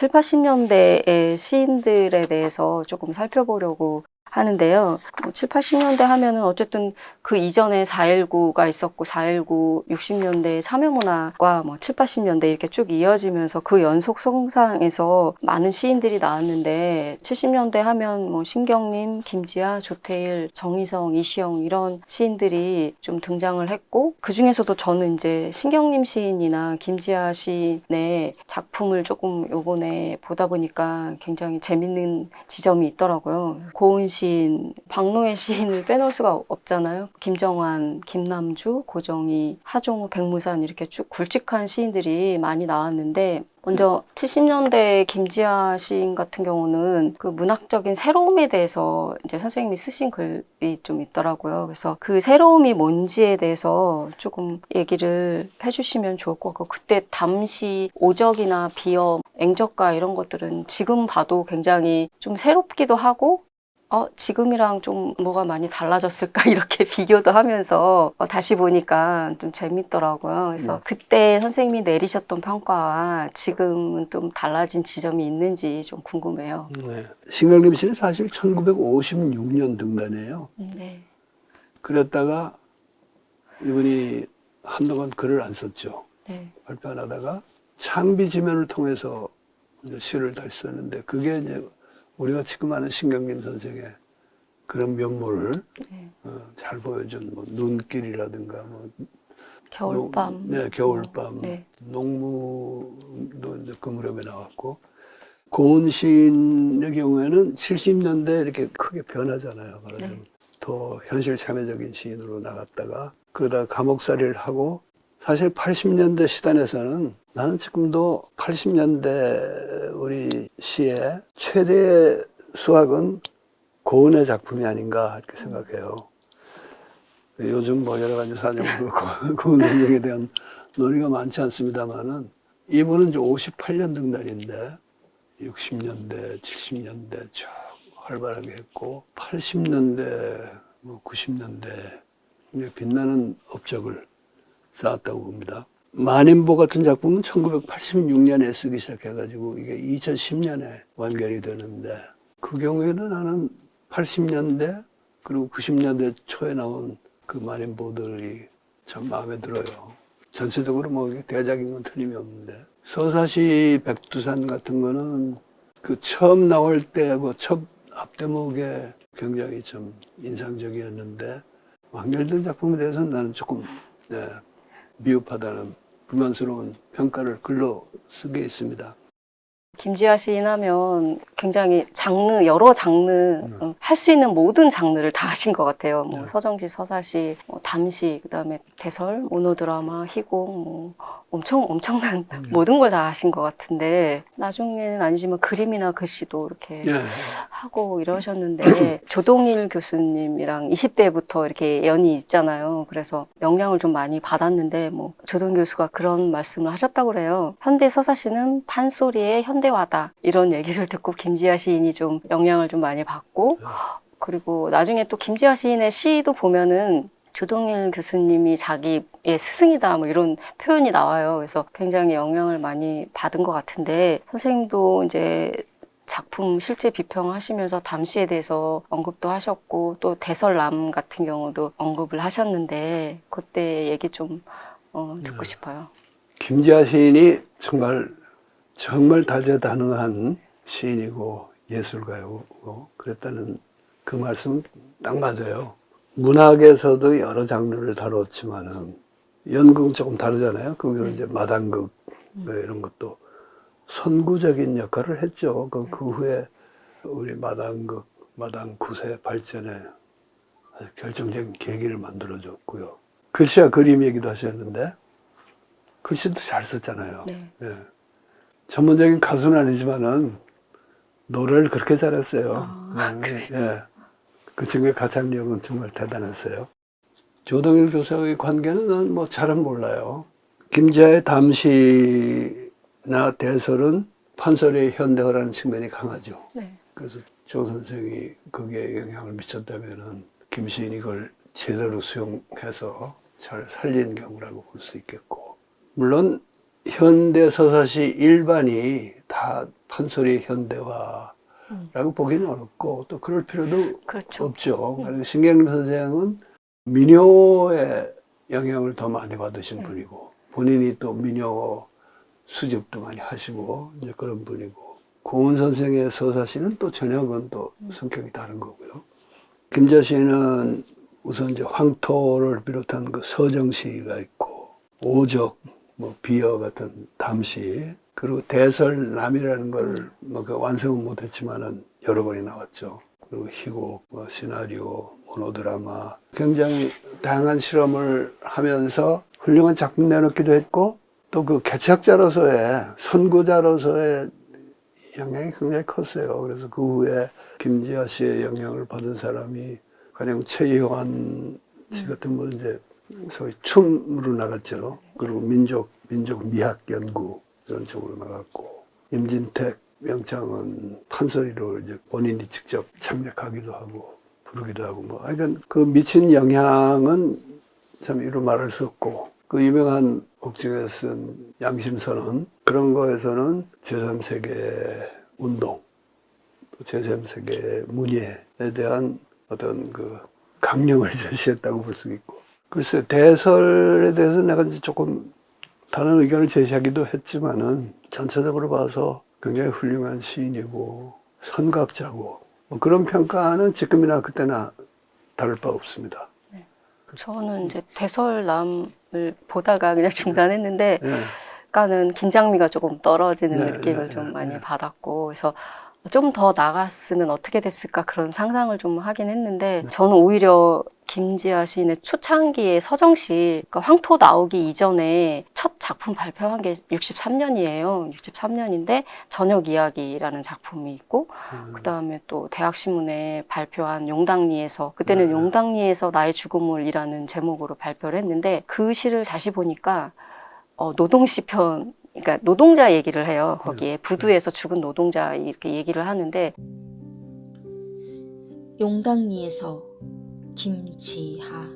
7, 80년대의 시인들에 대해서 조금 살펴보려고 하는데요. 뭐 7, 80년대 하면은 어쨌든 그 이전에 4.19가 있었고 4.19 60년대 참여문화가 뭐 7, 80년대 이렇게 쭉 이어지면서 그 연속 성상에서 많은 시인들이 나왔는데 70년대 하면 뭐 신경님, 김지아, 조태일, 정희성, 이시영 이런 시인들이 좀 등장을 했고 그 중에서도 저는 이제 신경님 시인이나 김지아 시인의 작품을 조금 요번에 보다 보니까 굉장히 재밌는 지점이 있더라고요. 고은 시 인, 박노해 시인을 빼놓을 수가 없잖아요. 김정환, 김남주, 고정희, 하종우, 백무산 이렇게 쭉 굵직한 시인들이 많이 나왔는데 먼저 70년대 김지아 시인 같은 경우는 그 문학적인 새로움에 대해서 이제 선생님이 쓰신 글이 좀 있더라고요. 그래서 그 새로움이 뭔지에 대해서 조금 얘기를 해주시면 좋을 것 같고 그때 담시 오적이나 비어, 앵적가 이런 것들은 지금 봐도 굉장히 좀 새롭기도 하고 어, 지금이랑 좀 뭐가 많이 달라졌을까 이렇게 비교도 하면서 어, 다시 보니까 좀 재밌더라고요. 그래서 네. 그때 선생님이 내리셨던 평가와 지금은 좀 달라진 지점이 있는지 좀 궁금해요. 네. 신강림 씨는 사실 1956년 등단이에요. 네. 그랬다가 이분이 한동안 글을 안 썼죠. 네. 발표 안 하다가 창비 지면을 통해서 이제 시를 다시 썼는데 그게 이제 우리가 지금 아는 신경림 선생의 그런 면모를 네. 어, 잘 보여준 뭐 눈길이라든가 뭐 겨울밤. 농- 네, 겨울밤. 네. 농무도 이제 그 무렵에 나왔고 고은 시인의 경우에는 70년대 이렇게 크게 변하잖아요. 말하자면 네. 더 현실 참여적인 시인으로 나갔다가 그러다가 감옥살이를 하고 사실 80년대 시단에서는 나는 지금도 80년대 우리 시의 최대의 수학은 고은의 작품이 아닌가 이렇게 생각해요. 요즘 뭐 여러 가지 사정으로 고- 고은 선생에 대한 논의가 많지 않습니다만은 이분은 이제 58년 등단인데 60년대, 70년대 쭉 활발하게 했고 80년대, 뭐 90년대 이제 빛나는 업적을 쌓았다고 봅니다. 만인보 같은 작품은 1986년에 쓰기 시작해가지고 이게 2010년에 완결이 되는데 그 경우에는 나는 80년대 그리고 90년대 초에 나온 그 만인보들이 참 마음에 들어요. 전체적으로 뭐 대작인 건 틀림이 없는데 서사시 백두산 같은 거는 그 처음 나올 때그첫 앞대목에 굉장히 좀 인상적이었는데 완결된 작품에 대해서는 나는 조금 네, 미흡하다는 불만스러운 평가를 글로 쓰게 있습니다. 김지아 시인 하면 굉장히 장르, 여러 장르, 어, 할수 있는 모든 장르를 다 하신 것 같아요. 뭐 네. 서정시, 서사시, 뭐 담시, 그 다음에 대설, 모노드라마, 희곡, 뭐 엄청, 엄청난 모든 걸 다 하신 것 같은데 나중에는 아니지만 그림이나 글씨도 이렇게 예. 하고 이러셨는데 조동일 교수님이랑 20대부터 이렇게 연이 있잖아요. 그래서 영향을 좀 많이 받았는데 뭐 조동일 교수가 그런 말씀을 하셨다고 그래요. 현대 서사시는 판소리의 현대 화다 이런 얘기를 듣고 김지아 시인이 좀 영향을 좀 많이 받고 그리고 나중에 또 김지아 시인의 시도 보면은 조동일 교수님이 자기의 스승이다 뭐 이런 표현이 나와요. 그래서 굉장히 영향을 많이 받은 것 같은데 선생님도 이제 작품 실제 비평하시면서 담시에 대해서 언급도 하셨고 또 대설남 같은 경우도 언급을 하셨는데 그때 얘기 좀 어, 듣고 싶어요. 김지아 시인이 정말 정말 다재다능한 시인이고 예술가이고 그랬다는 그 말씀 딱 맞아요. 문학에서도 여러 장르를 다뤘지만은 연극은 조금 다르잖아요. 그게 이제 마당극 뭐 이런 것도 선구적인 역할을 했죠. 그, 그 후에 우리 마당극, 마당 구세 발전에 아주 결정적인 계기를 만들어줬고요. 글씨와 그림 얘기도 하셨는데 글씨도 잘 썼잖아요. 네. 예. 전문적인 가수는 아니지만은 노래를 그렇게 잘했어요. 아, 예, 예. 그 친구의 가창력은 정말 대단했어요. 조동일 교수의 관계는 난 뭐 잘은 몰라요. 김지아의 담시나 대설은 판소리의 현대화라는 측면이 강하죠. 네. 그래서 조 선생이 거기에 영향을 미쳤다면은 김 시인이 그걸 제대로 수용해서 잘 살린 경우라고 볼 수 있겠고 물론 현대 서사시 일반이 다 판소리 현대화라고 보기는 어렵고 또 그럴 필요도 그렇죠. 없죠. 그래서 신경림 선생은 민요의 영향을 더 많이 받으신 네. 분이고 본인이 또 민요 수집도 많이 하시고 이제 그런 분이고 고은 선생의 서사시는 또 전역은 또 음. 성격이 다른 거고요. 김자시는 우선 이제 황토를 비롯한 그 서정시가 있고 오적, 뭐 비어 같은 담시 그리고 대설남이라는 걸 뭐 그 완성은 못했지만은 여러 번이 나왔죠. 그리고 희곡, 뭐 시나리오, 모노드라마 굉장히 다양한 실험을 하면서 훌륭한 작품 내놓기도 했고 또 그 개척자로서의 선구자로서의 영향이 굉장히 컸어요. 그래서 그 후에 김지아 씨의 영향을 받은 사람이 가령 최희환 씨 같은 분은 이제 소위 춤으로 나갔죠. 그리고 민족 민족 미학 연구 이런 쪽으로 나갔고 임진택 명창은 판소리로 이제 본인이 직접 참여하기도 하고 부르기도 하고 뭐 하여간 그 미친 영향은 참 이루 말할 수 없고 그 유명한 옥 중에 쓴 양심선언 그런 거에서는 제3세계 운동 또 제3세계 문예에 대한 어떤 그 강령을 제시했다고 볼 수 있고 글쎄 대설에 대해서 내가 이제 조금 다른 의견을 제시하기도 했지만은 전체적으로 봐서 굉장히 훌륭한 시인이고 선각자고 뭐 그런 평가는 지금이나 그때나 다를 바 없습니다. 저는 이제 대설남을 보다가 그냥 중단했는데 예. 약간은 긴장미가 조금 떨어지는 네, 느낌을 네, 좀 네, 많이 네. 받았고 그래서 좀 더 나갔으면 어떻게 됐을까 그런 상상을 좀 하긴 했는데 네. 저는 오히려 김지아 시인의 초창기의 서정 시 그러니까 황토 나오기 이전에 첫 작품 발표한 게 63년이에요. 63년인데 저녁 이야기라는 작품이 있고 음. 그 다음에 또 대학 신문에 발표한 용당리에서 그때는 네. 용당리에서 나의 죽음을이라는 제목으로 발표를 했는데 그 시를 다시 보니까 어, 노동 시편 그러니까 노동자 얘기를 해요. 거기에 부두에서 죽은 노동자 이렇게 얘기를 하는데 용당리에서 김지하.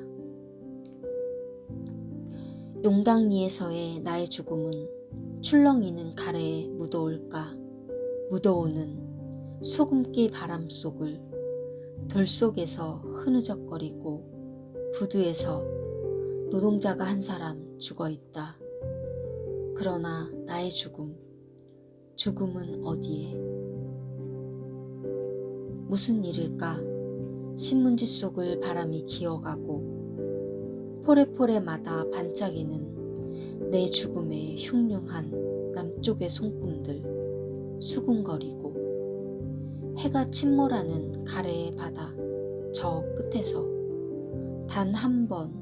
용당리에서의 나의 죽음은 출렁이는 가래에 묻어올까? 묻어오는 소금기 바람 속을 돌 속에서 흐느적거리고 부두에서 노동자가 한 사람 죽어 있다. 그러나 나의 죽음, 죽음은 어디에? 무슨 일일까? 신문지 속을 바람이 기어가고 포레포레마다 반짝이는 내 죽음의 흉흉한 남쪽의 손금들 수군거리고 해가 침몰하는 가래의 바다 저 끝에서 단 한 번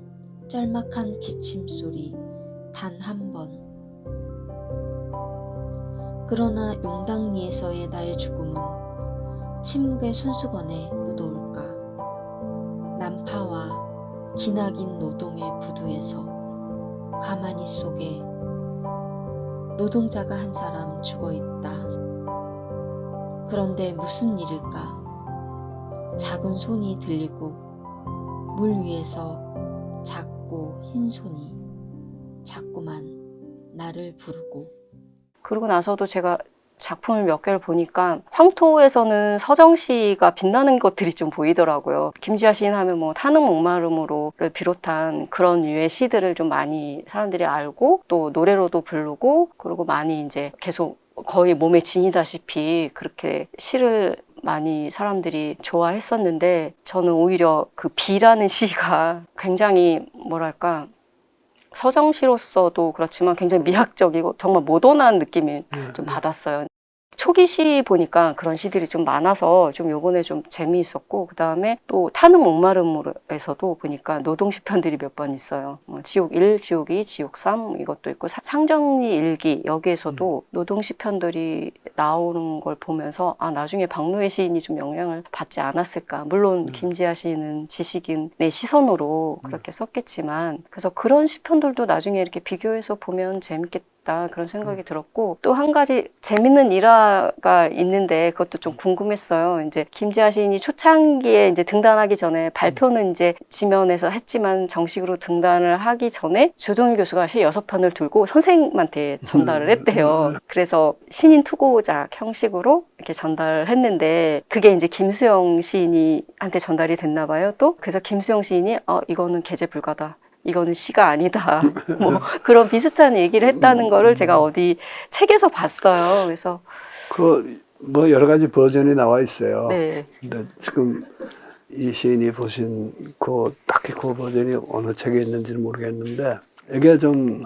짤막한 기침 소리 단 한 번 그러나 용당리에서의 나의 죽음은 침묵의 손수건에 묻어올까 난파와 기나긴 노동의 부두에서 가만히 속에 노동자가 한 사람 죽어 있다. 그런데 무슨 일일까? 작은 손이 들리고 물 위에서 작고 흰 손이 자꾸만 나를 부르고 그러고 나서도 제가 작품을 몇 개를 보니까 황토에서는 서정시가 빛나는 것들이 좀 보이더라고요. 김지아 시인 하면 뭐 타는 목마름으로를 비롯한 그런 류의 시들을 좀 많이 사람들이 알고 또 노래로도 부르고 그리고 많이 이제 계속 거의 몸에 지니다시피 그렇게 시를 많이 사람들이 좋아했었는데 저는 오히려 그 비라는 시가 굉장히 뭐랄까 서정시로서도 그렇지만 굉장히 미학적이고 정말 모던한 느낌이 좀 받았어요. 초기 시 보니까 그런 시들이 좀 많아서 좀 요번에 좀 재미있었고 그 다음에 또 타는 목마름으로에서도 보니까 노동시 편들이 몇 번 있어요. 뭐 지옥 1, 지옥 2, 지옥 3 이것도 있고 사- 상정리 일기 여기에서도 노동시 편들이 나오는 걸 보면서 아 나중에 박노해 시인이 좀 영향을 받지 않았을까. 물론 김지아 시인은 지식인 내 시선으로 그렇게 썼겠지만 그래서 그런 시편들도 나중에 이렇게 비교해서 보면 재밌게 싶다 그런 생각이 들었고 또 한 가지 재밌는 일화가 있는데 그것도 좀 궁금했어요. 이제 김지아 시인이 초창기에 이제 등단하기 전에 발표는 이제 지면에서 했지만 정식으로 등단을 하기 전에 조동일 교수가 시 여섯 편을 들고 선생님한테 전달을 했대요. 그래서 신인 투고작 형식으로 이렇게 전달을 했는데 그게 이제 김수영 시인이 한테 전달이 됐나 봐요. 또 그래서 김수영 시인이 어 이거는 게재 불가다. 이거는 시가 아니다. 뭐 그런 비슷한 얘기를 했다는 거를 제가 어디 책에서 봤어요. 그래서 그 뭐 여러 가지 버전이 나와 있어요. 네. 근데 지금 이 시인이 보신 그 딱히 그 버전이 어느 책에 있는지는 모르겠는데 이게 좀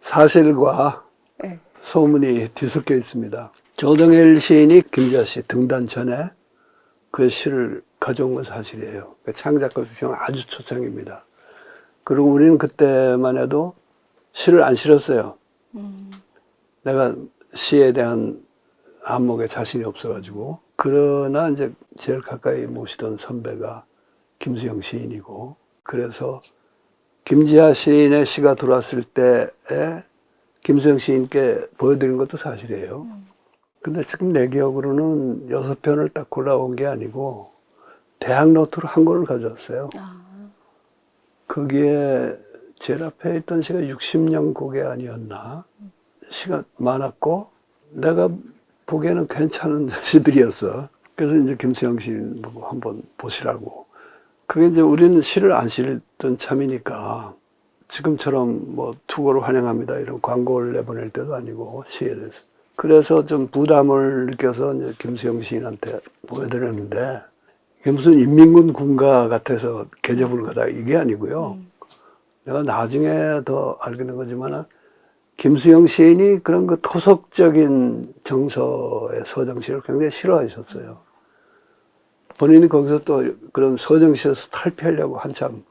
사실과 네. 소문이 뒤섞여 있습니다. 조동일 시인이 김지아 씨 등단 전에 그 시를 가져온 건 사실이에요. 그 창작과 비평 아주 초창입니다. 그리고 우리는 그때만 해도 시를 안 실었어요. 음, 내가 시에 대한 안목에 자신이 없어가지고 그러나 이제 제일 가까이 모시던 선배가 김수영 시인이고 그래서 김지아 시인의 시가 들어왔을 때에 김수영 시인께 보여드린 것도 사실이에요. 근데 지금 내 기억으로는 여섯 편을 딱 골라온 게 아니고 대학 노트로 한 권을 가져왔어요. 아, 거기에 제일 앞에 있던 시가 60년 곡이 아니었나? 시가 많았고 내가 보기에는 괜찮은 시들이었어. 그래서 이제 김수영 시인 보고 한번 보시라고. 그게 이제 우리는 시를 안 실던 참이니까 지금처럼 뭐 투고를 환영합니다. 이런 광고를 내보낼 때도 아니고 시에 대해서. 그래서 좀 부담을 느껴서 이제 김수영 시인한테 보여드렸는데 이게 무슨 인민군 군가 같아서 계제불가다 이게 아니고요. 내가 나중에 더 알게 된 거지만 김수영 시인이 그런 그 토속적인 정서의 서정시를 굉장히 싫어하셨어요. 본인이 거기서 또 그런 서정시에서 탈피하려고 한참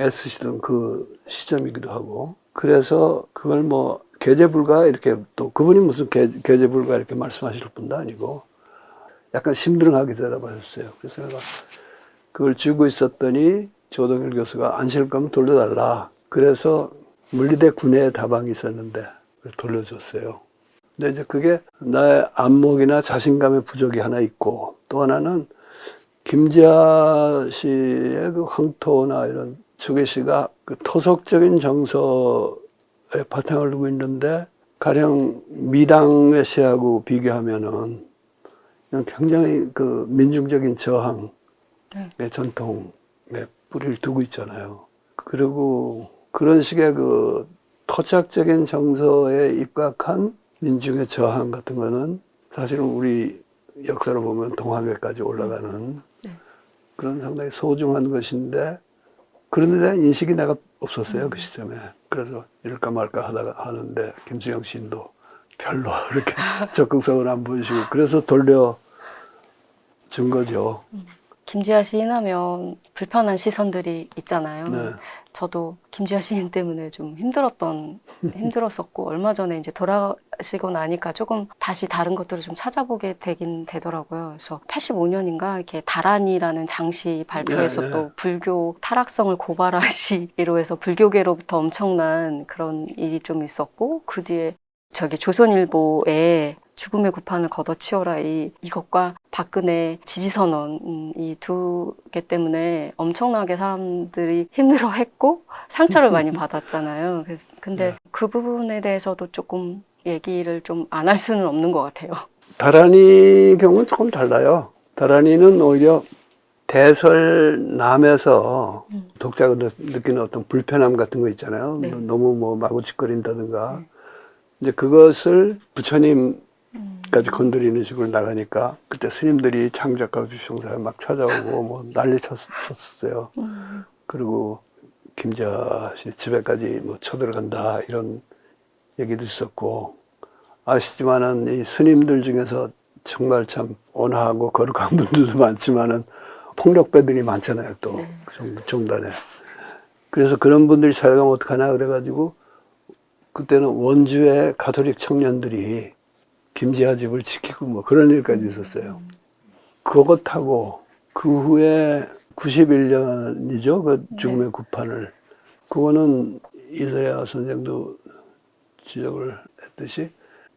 애쓰시던 그 시점이기도 하고 그래서 그걸 뭐 계제불가 이렇게 또 그분이 무슨 계, 계제불가 이렇게 말씀하실 분도 아니고 약간 심드렁하게 대답하셨어요. 그래서 내가 그걸 쥐고 있었더니 조동일 교수가 안실 거면 돌려달라. 그래서 물리대 군의 다방이 있었는데 돌려줬어요. 근데 이제 그게 나의 안목이나 자신감의 부족이 하나 있고 또 하나는 김지아 씨의 그 황토나 이런 초계시가 그 토속적인 정서에 바탕을 두고 있는데 가령 미당의 시하고 비교하면은 굉장히 그 민중적인 저항의 네. 전통에 뿌리를 두고 있잖아요. 그리고 그런 식의 그 토착적인 정서에 입각한 민중의 저항 같은 거는 사실은 우리 역사로 보면 동학에까지 올라가는 네. 그런 상당히 소중한 것인데 그런 데 대한 인식이 내가 없었어요 그 시점에 그래서 이럴까 말까 하다가 하는데 김수영 시인도 별로 이렇게 적극성을 안 보이시고 그래서 돌려 준 거죠. 김지아 시인 하면 불편한 시선들이 있잖아요. 네. 저도 김지아 시인 때문에 좀 힘들었던, 힘들었었고, 얼마 전에 이제 돌아가시고 나니까 조금 다시 다른 것들을 좀 찾아보게 되긴 되더라고요. 그래서 85년인가 이렇게 다란이라는 장시 발표에서 네, 네. 또 불교 타락성을 고발하시기로 해서 불교계로부터 엄청난 그런 일이 좀 있었고, 그 뒤에 저기 조선일보에 죽음의 구판을 걷어치워라 이 이것과 박근혜 지지선언 음, 이두 개 때문에 엄청나게 사람들이 힘들어했고 상처를 많이 받았잖아요. 그래서 근데 네. 그 부분에 대해서도 조금 얘기를 좀 안 할 수는 없는 것 같아요. 다란이 경우는 조금 달라요. 다란이는 오히려 대설남에서 음. 독자가 느- 느끼는 어떤 불편함 같은 거 있잖아요. 네. 너무 뭐 마구짓거린다든가. 이제 그것을 부처님 까지 음. 건드리는 식으로 나가니까 그때 스님들이 창작가 비평사에 막 찾아오고 뭐 난리 쳤, 쳤었어요. 음, 그리고 김자 씨 집에까지 뭐 쳐들어간다 이런 얘기도 있었고 아시지만은 이 스님들 중에서 정말 참 온화하고 거룩한 분들도 많지만은 폭력배들이 많잖아요 또 네. 정단에 그래서 그런 분들이 찾아가면 어떡하나 그래가지고 그때는 원주의 가톨릭 청년들이 김지아 집을 지키고 뭐 그런 일까지 있었어요. 그것하고 그 후에 91년이죠. 그 죽음의 구판을. 그거는 이소야 선생도 지적을 했듯이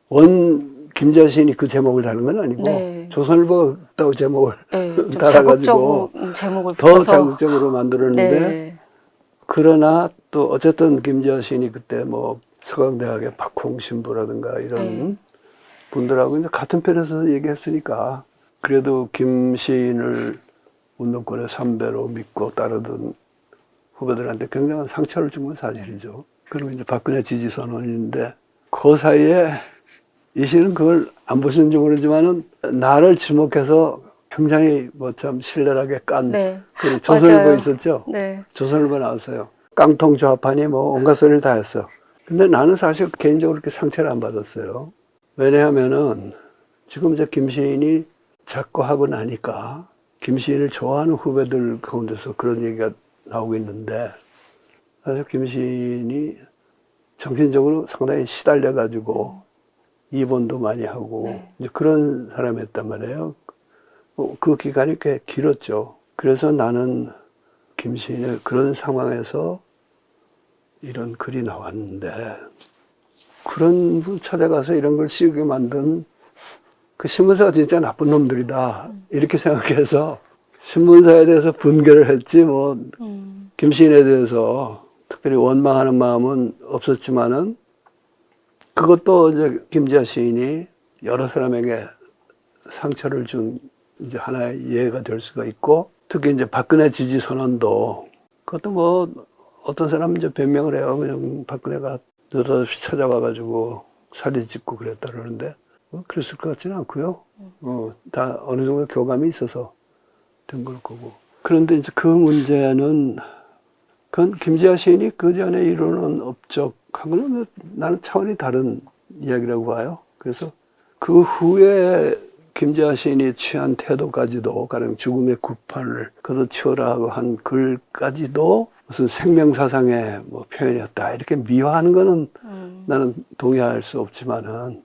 원 김지아 시인이 그 제목을 다는 건 아니고 네. 조선일보가 그따고 제목을 네, 좀 달아가지고 제목을 더 자극적으로 만들었는데 네. 그러나 또 어쨌든 김지아 시인이 그때 뭐 서강대학의 박홍 신부라든가 이런 네. 분들하고 이제 같은 편에서 얘기했으니까 그래도 김 시인을 운동권의 선배로 믿고 따르던 후배들한테 굉장한 상처를 준 건 사실이죠. 그리고 이제 박근혜 지지 선언인데 그 사이에 이 시인은 그걸 안 보시는지 모르지만은 나를 지목해서 굉장히 뭐 참 신랄하게 깐 네. 그 조선일보. 있었죠. 네. 조선일보 나왔어요. 깡통 좌판이 뭐 온갖 소리를 다 했어. 근데 나는 사실 개인적으로 그렇게 상처를 안 받았어요. 왜냐하면은 지금 이제 김시인이 작고 하고 나니까 김시인을 좋아하는 후배들 가운데서 그런 얘기가 나오고 있는데 사실 김시인이 정신적으로 상당히 시달려 가지고 입원도 많이 하고 네. 이제 그런 사람이었단 말이에요. 어, 그 기간이 꽤 길었죠. 그래서 나는 김시인의 그런 상황에서 이런 글이 나왔는데 그런 분 찾아가서 이런 걸 씌우게 만든 그 신문사가 진짜 나쁜 놈들이다. 이렇게 생각해서 신문사에 대해서 분개를 했지 뭐. 음, 김시인에 대해서 특별히 원망하는 마음은 없었지만은 그것도 이제 김지아 시인이 여러 사람에게 상처를 준 이제 하나의 예가 될 수가 있고 특히 이제 박근혜 지지 선언도 그것도 뭐 어떤 사람은 이제 변명을 해요. 그냥 박근혜가 느닷없이 찾아와가지고 사진 찍고 그랬다 그러는데 뭐 그랬을 것 같지는 않고요. 어, 다 어느 정도 교감이 있어서 된 걸 거고. 그런데 이제 그 문제는 그건 김지아 시인이 그 전에 이루는 업적한 거는 나는 차원이 다른 이야기라고 봐요. 그래서 그 후에 김지아 시인이 취한 태도까지도 가령 죽음의 구판을 걷어치워라 하고 한 글까지도 무슨 생명사상의 뭐 표현이었다 이렇게 미화하는 거는 음, 나는 동의할 수 없지만은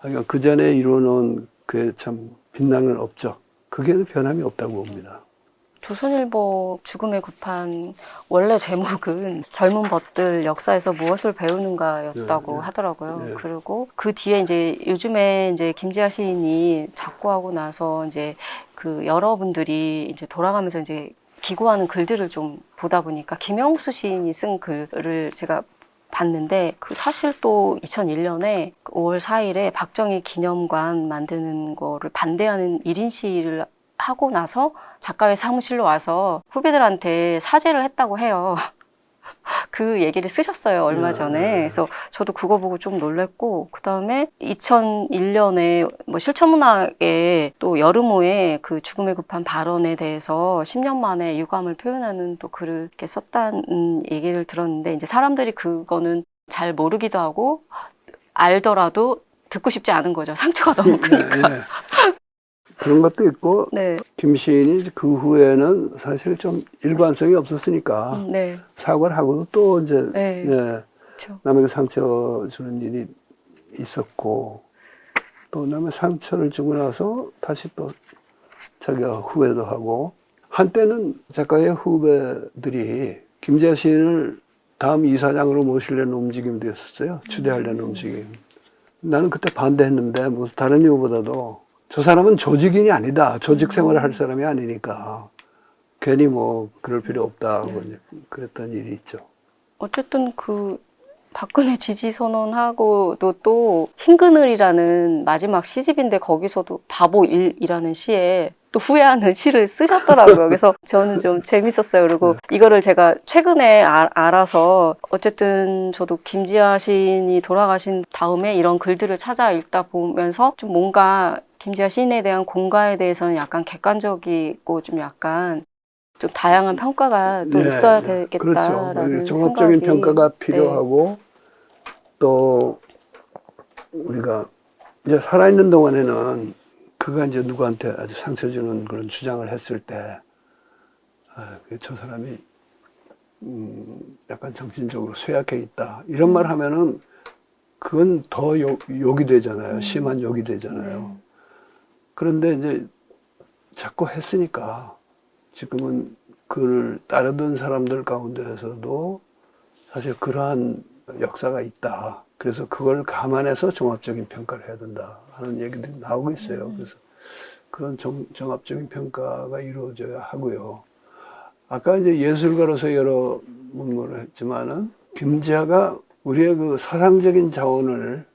그러니까 그 전에 이루어놓은 그 참 빛나는 업적 그게 변함이 없다고 봅니다. 조선일보 죽음의 구판 원래 제목은 젊은 벗들 역사에서 무엇을 배우는가였다고 네, 네. 하더라고요. 네. 그리고 그 뒤에 이제 요즘에 이제 김지아 시인이 작고하고 나서 이제 그 여러분들이 이제 돌아가면서 이제 기고하는 글들을 좀 보다 보니까 김영수 시인이 쓴 글을 제가 봤는데 그 사실 또 2001년에 5월 4일에 박정희 기념관 만드는 거를 반대하는 1인 시위를 하고 나서 작가의 사무실로 와서 후배들한테 사죄를 했다고 해요. 그 얘기를 쓰셨어요, 얼마 네. 전에. 그래서 저도 그거 보고 좀 놀랬고, 그 다음에 2001년에 뭐 실천문학에 또 여름호에 그 죽음의 급한 발언에 대해서 10년 만에 유감을 표현하는 또 글을 이렇게 썼다는 얘기를 들었는데, 이제 사람들이 그거는 잘 모르기도 하고, 알더라도 듣고 싶지 않은 거죠. 상처가 너무 크니까. 예, 예. 그런 것도 있고 네. 김 시인이 그 후에는 사실 좀 일관성이 없었으니까 네. 사과를 하고도 또 이제 네. 예, 그렇죠. 남에게 상처 주는 일이 있었고 또 남의 상처를 주고 나서 다시 또 자기가 후회도 하고 한때는 작가의 후배들이 김지아 시인을 다음 이사장으로 모시려는 움직임도 있었어요. 추대하려는 움직임. 나는 그때 반대했는데 무슨 다른 이유보다도 저 사람은 조직인이 아니다. 조직 생활을 할 사람이 아니니까 괜히 뭐 그럴 필요 없다. 고 이제 그랬던 일이 있죠. 어쨌든 그 박근혜 지지 선언하고도 또 흰 그늘이라는 마지막 시집인데 거기서도 바보 일이라는 시에 또 후회하는 시를 쓰셨더라고요. 그래서 저는 좀 재밌었어요. 그리고 이거를 제가 최근에 아- 알아서 어쨌든 저도 김지아 시인이 돌아가신 다음에 이런 글들을 찾아 읽다 보면서 좀 뭔가 김지아 시인에 대한 공가에 대해서는 약간 객관적이고 좀 약간 좀 다양한 평가가 또 네, 있어야 네. 되겠다라는 그렇죠. 종합적인 생각이 평가가 네. 필요하고 또 우리가 이제 살아있는 동안에는 그가 이제 누구한테 아주 상처 주는 그런 주장을 했을 때, 아, 그저 사람이 음, 약간 정신적으로 쇠약해 있다 이런 말 하면은 그건 더 욕, 욕이 되잖아요. 심한 욕이 되잖아요. 그런데 이제 자꾸 했으니까 지금은 그를 따르던 사람들 가운데에서도 사실 그러한 역사가 있다. 그래서 그걸 감안해서 종합적인 평가를 해야 된다 하는 얘기들이 나오고 있어요. 그래서 그런 종, 종합적인 평가가 이루어져야 하고요. 아까 이제 예술가로서 여러 문문을 했지만은 김지아가 우리의 그 사상적인 자원을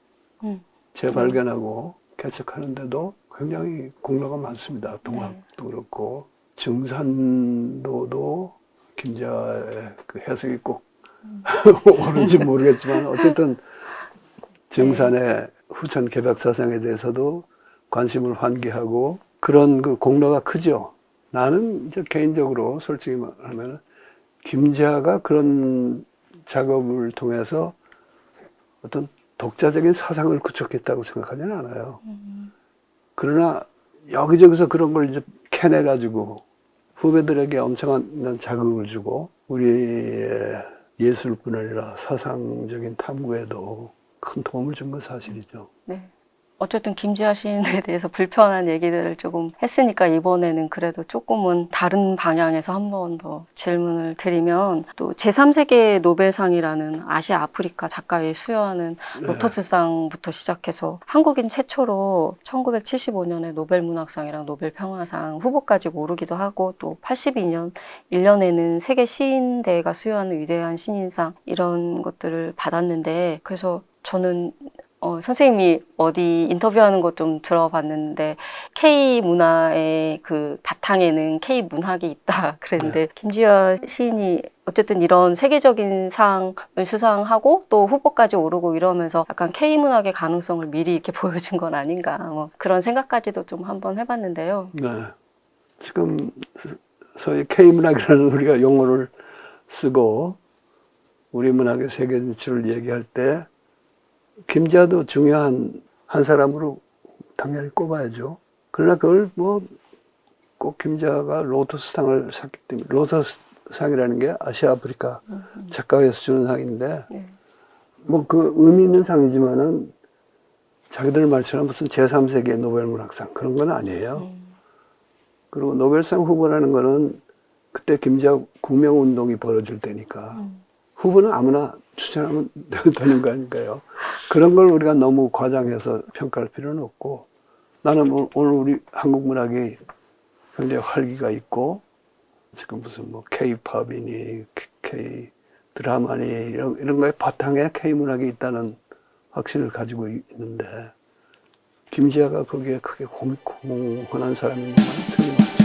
음. 재발견하고 개척하는데도 굉장히 공로가 많습니다. 동학도 그렇고 증산도도 김지아의 그 해석이 꼭 옳은지 모르겠지만 어쨌든 증산의 후천 개벽 사상에 대해서도 관심을 환기하고 그런 그 공로가 크죠. 나는 이제 개인적으로 솔직히 말하면 김지아가 그런 작업을 통해서 어떤 독자적인 사상을 구축했다고 생각하지는 않아요. 그러나 여기저기서 그런 걸 이제 캐내가지고 후배들에게 엄청난 자극을 주고 우리의 예술뿐 아니라 사상적인 탐구에도 큰 도움을 준 건 사실이죠. 네. 어쨌든 김지아 시인에 대해서 불편한 얘기들을 조금 했으니까 이번에는 그래도 조금은 다른 방향에서 한 번 더 질문을 드리면 또 제3세계 노벨상이라는 아시아 아프리카 작가에 수여하는 로터스상부터 시작해서 한국인 최초로 1975년에 노벨문학상이랑 노벨평화상 후보까지 오르기도 하고 또 82년 1년에는 세계 시인대가 수여하는 위대한 신인상 이런 것들을 받았는데 그래서 저는 어, 선생님이 어디 인터뷰하는 것 좀 들어봤는데 K 문화의 그 바탕에는 K 문학이 있다 그랬는데 김지아 시인이 어쨌든 이런 세계적인 상을 수상하고 또 후보까지 오르고 이러면서 약간 K 문학의 가능성을 미리 이렇게 보여준 건 아닌가 뭐 그런 생각까지도 좀 한번 해봤는데요. 네. 지금 소위 K문학이라는 우리가 용어를 쓰고 우리 문학의 세계 진출을 얘기할 때 김지아도 중요한 한 사람으로 당연히 꼽아야죠. 그러나 그걸 뭐 꼭 김지아가 로터스상을 샀기 때문에 로터스상이라는 게 아시아 아프리카 작가회에서 주는 상인데 네. 뭐그 의미 있는 상이지만은 자기들 말처럼 무슨 제3세계 노벨문학상 그런 건 아니에요. 그리고 노벨상 후보라는 거는 그때 김지아 구명운동이 벌어질 때니까 후보는 아무나 추천하면 되는 거 아닌가요? 그런 걸 우리가 너무 과장해서 평가할 필요는 없고 나는 뭐 오늘 우리 한국 문학이 굉장히 활기가 있고 지금 무슨 뭐 K-팝이니 K 드라마니 이런, 이런 거에 바탕에 K-문학이 있다는 확신을 가지고 있는데 김지아가 거기에 크게 공, 공헌한 사람이면 틀림없죠.